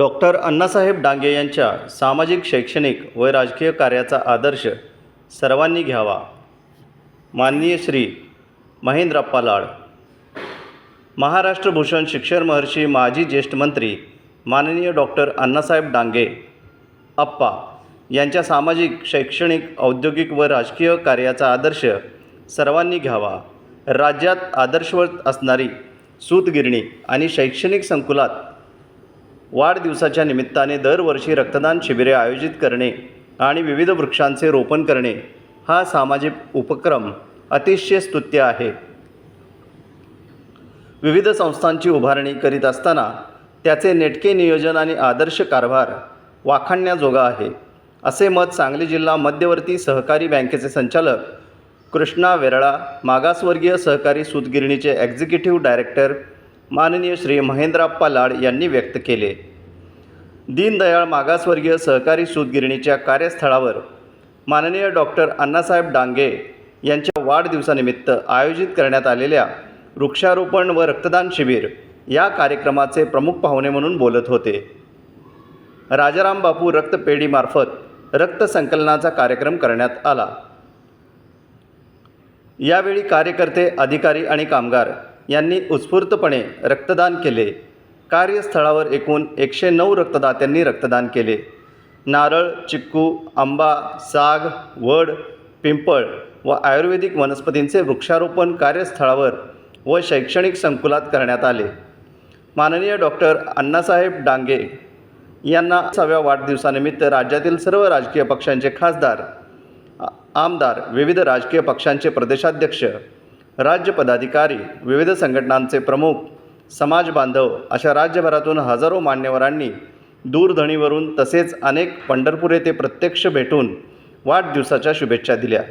Doctor Annasaheb Dange यांच्या सामाजिक शैक्षणिक व राजकीय कार्याचा आदर्श सर्वांनी घ्यावा. माननीय श्री महेंद्रप्पा लाड महाराष्ट्र भूषण शिक्षण महर्षी माजी ज्येष्ठ मंत्री माननीय डॉक्टर अण्णासाहेब डांगे अप्पा यांच्या सामाजिक शैक्षणिक औद्योगिक व राजकीय कार्याचा आदर्श सर्वांनी घ्यावा. राज्यात आदर्शवत असणारी सूतगिरणी आणि शैक्षणिक संकुलात वाढदिवसाच्या निमित्ताने दरवर्षी रक्तदान शिबिरे आयोजित करणे आणि विविध वृक्षांचे रोपण करणे हा सामाजिक उपक्रम अतिशय स्तुत्य आहे. विविध संस्थांची उभारणी करीत असताना त्याचे नेटके नियोजन आणि आदर्श कारभार वाखाणण्याजोगा आहे असे मत सांगली जिल्हा मध्यवर्ती सहकारी बँकेचे संचालक कृष्णा वेरळा मागासवर्गीय सहकारी सूतगिरणीचे एक्झिक्युटिव्ह डायरेक्टर माननीय श्री महेंद्रप्पा लाड यांनी व्यक्त केले. दीनदयाळ मागासवर्गीय सहकारी सूतगिरणीच्या कार्यस्थळावर माननीय डॉक्टर अण्णासाहेब डांगे यांच्या वाढदिवसानिमित्त आयोजित करण्यात आलेल्या वृक्षारोपण व रक्तदान शिबिर या कार्यक्रमाचे प्रमुख पाहुणे म्हणून बोलत होते. राजाराम बापू रक्तपेढीमार्फत रक्त संकलनाचा कार्यक्रम करण्यात आला. यावेळी कार्यकर्ते अधिकारी आणि कामगार यांनी उत्स्फूर्तपणे रक्तदान केले. कार्यस्थळावर एकूण एकशे नऊ रक्तदात्यांनी रक्तदान केले. नारळ चिक्कू आंबा साग वड पिंपळ व आयुर्वेदिक वनस्पतींचे वृक्षारोपण कार्यस्थळावर व शैक्षणिक संकुलात करण्यात आले. माननीय डॉक्टर अण्णासाहेब डांगे यांना सहाव्या वाढदिवसानिमित्त राज्यातील सर्व राजकीय पक्षांचे खासदार आमदार विविध राजकीय पक्षांचे प्रदेशाध्यक्ष राज्य पदाधिकारी विविध संघटनांचे प्रमुख समाज बांधव अशा राज्यभरातून हजारो मान्यवरांनी दूरध्वनीवरून तसेच अनेक पंढरपूर येथे प्रत्यक्ष भेटून वाढदिवसाच्या शुभेच्छा दिल्या.